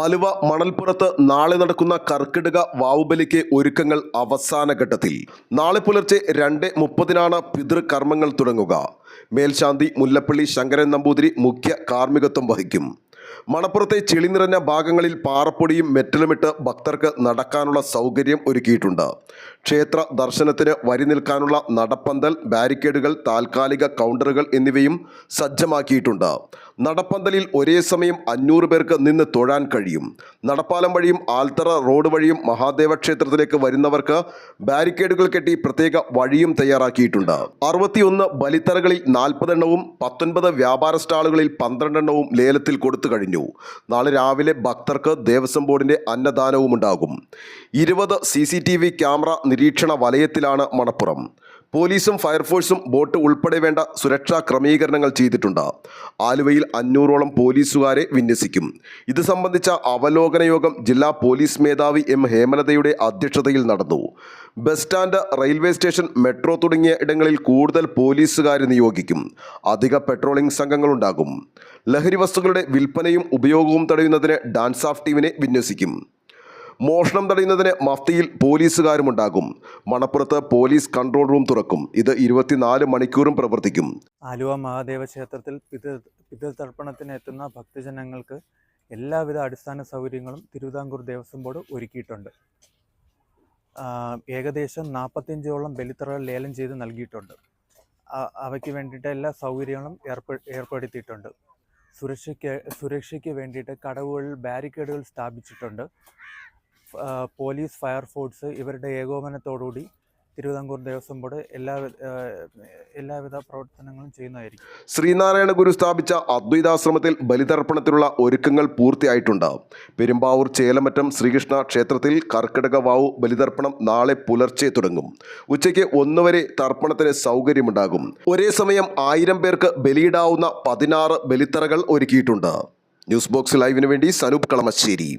ആലുവ മണൽപ്പുറത്ത് നാളെ നടക്കുന്ന കർക്കിടക വാവുബലിക്ക് ഒരുക്കങ്ങൾ അവസാന ഘട്ടത്തിൽ. നാളെ പുലർച്ചെ രണ്ട് മുപ്പതിനാണ് പിതൃകർമ്മങ്ങൾ തുടങ്ങുക. മേൽശാന്തി മുല്ലപ്പള്ളി ശങ്കരൻ നമ്പൂതിരി മുഖ്യ കാർമ്മികത്വം വഹിക്കും. മണപ്പുറത്തെ ചെളി നിറഞ്ഞ ഭാഗങ്ങളിൽ പാറപ്പൊടിയും മെറ്റലുമിട്ട് ഭക്തർക്ക് നടക്കാനുള്ള സൗകര്യം ഒരുക്കിയിട്ടുണ്ട്. ക്ഷേത്ര ദർശനത്തിന് വരി നിൽക്കാനുള്ള നടപ്പന്തൽ ബാരിക്കേഡുകൾ താൽക്കാലിക കൗണ്ടറുകൾ എന്നിവയും സജ്ജമാക്കിയിട്ടുണ്ട്. നടപ്പന്തലിൽ ഒരേ സമയം അഞ്ഞൂറ് പേർക്ക് നിന്ന് തൊഴാൻ കഴിയും. നടപ്പാലം വഴിയും ആൽത്തറ റോഡ് വഴിയും മഹാദേവ ക്ഷേത്രത്തിലേക്ക് വരുന്നവർക്ക് ബാരിക്കേഡുകൾ കെട്ടി പ്രത്യേക വഴിയും തയ്യാറാക്കിയിട്ടുണ്ട്. അറുപത്തിയൊന്ന് ബലിത്തറകളിൽ നാൽപ്പതെണ്ണവും പത്തൊൻപത് വ്യാപാര സ്റ്റാളുകളിൽ പന്ത്രണ്ടെണ്ണവും ലേലത്തിൽ കൊടുത്തു കഴിഞ്ഞു. നാളെ രാവിലെ ഭക്തർക്ക് ദേവസ്വം ബോർഡിന്റെ അന്നദാനവും ഉണ്ടാകും. ഇരുപത് C C T V camera നിരീക്ഷണ വലയത്തിലാണ് മണപ്പുറം. പോലീസും ഫയർഫോഴ്സും ബോട്ട് ഉൾപ്പെടെ വേണ്ട സുരക്ഷാ ക്രമീകരണങ്ങൾ ചെയ്തിട്ടുണ്ട്. ആലുവയിൽ അഞ്ഞൂറോളം പോലീസുകാരെ വിന്യസിക്കും. ഇത് സംബന്ധിച്ച അവലോകന യോഗം ജില്ലാ പോലീസ് മേധാവി എം. ഹേമലതയുടെ അധ്യക്ഷതയിൽ നടന്നു. Bus stand railway station metro തുടങ്ങിയ ഇടങ്ങളിൽ കൂടുതൽ പോലീസുകാരെ നിയോഗിക്കും. അധിക പെട്രോളിംഗ് സംഘങ്ങളുണ്ടാകും. ലഹരി വസ്തുക്കളുടെ വിൽപ്പനയും ഉപയോഗവും തടയുന്നതിന് ഡാൻസ് ഓഫ് ടീമിനെ വിന്യസിക്കും. മോഷണം തടയുന്നതിന് മഫ്തിയിൽ പോലീസുകാരുമുണ്ടാകും. മണപ്പുറത്ത് പോലീസ് കൺട്രോൾ റൂം തുറക്കും. ഇത് ഇരുപത്തിനാല് മണിക്കൂറും പ്രവർത്തിക്കും. ആലുവ മഹാദേവ ക്ഷേത്രത്തിൽ പിതൃ പിതൃതർപ്പണത്തിന് എത്തുന്ന ഭക്തജനങ്ങൾക്ക് എല്ലാവിധ അടിസ്ഥാന സൗകര്യങ്ങളും തിരുവിതാംകൂർ ദേവസ്വം ബോർഡ് ഒരുക്കിയിട്ടുണ്ട്. ഏകദേശം നാൽപ്പത്തിയഞ്ചോളം ബലിത്തറകൾ ലേലം ചെയ്ത് നൽകിയിട്ടുണ്ട്. അവയ്ക്ക് വേണ്ടിയിട്ട് എല്ലാ സൗകര്യങ്ങളും ഏർപ്പെ ഏർപ്പെടുത്തിയിട്ടുണ്ട്. സുരക്ഷയ്ക്ക് സുരക്ഷയ്ക്ക് വേണ്ടിയിട്ട് കടവുകളിൽ ബാരിക്കേഡുകൾ സ്ഥാപിച്ചിട്ടുണ്ട്. പോലീസ് ഫയർഫോഴ്സ് ഇവരുടെ ഏകോപനത്തോടുകൂടി തിരുവിതാംകൂർ ദേവസ്വം ബോർഡ് എല്ലാ എല്ലാവിധ പ്രവർത്തനങ്ങളും ചെയ്യുന്നതായിരിക്കും. ശ്രീനാരായണ ഗുരു സ്ഥാപിച്ച അദ്വൈതാശ്രമത്തിൽ ബലിതർപ്പണത്തിനുള്ള ഒരുക്കങ്ങൾ പൂർത്തിയായിട്ടുണ്ട്. പെരുമ്പാവൂർ ചേലമറ്റം ശ്രീകൃഷ്ണ ക്ഷേത്രത്തിൽ കർക്കിടക വാവു ബലിതർപ്പണം നാളെ പുലർച്ചെ തുടങ്ങും. ഉച്ചയ്ക്ക് ഒന്ന് വരെ തർപ്പണത്തിന് സൗകര്യമുണ്ടാകും. ഒരേ സമയം ആയിരം പേർക്ക് ബലിയിടാവുന്ന പതിനാറ് ബലിത്തറകൾ ഒരുക്കിയിട്ടുണ്ട്. ന്യൂസ് ബോക്സ് ലൈവിന് വേണ്ടി സനൂപ് കളമശ്ശേരി.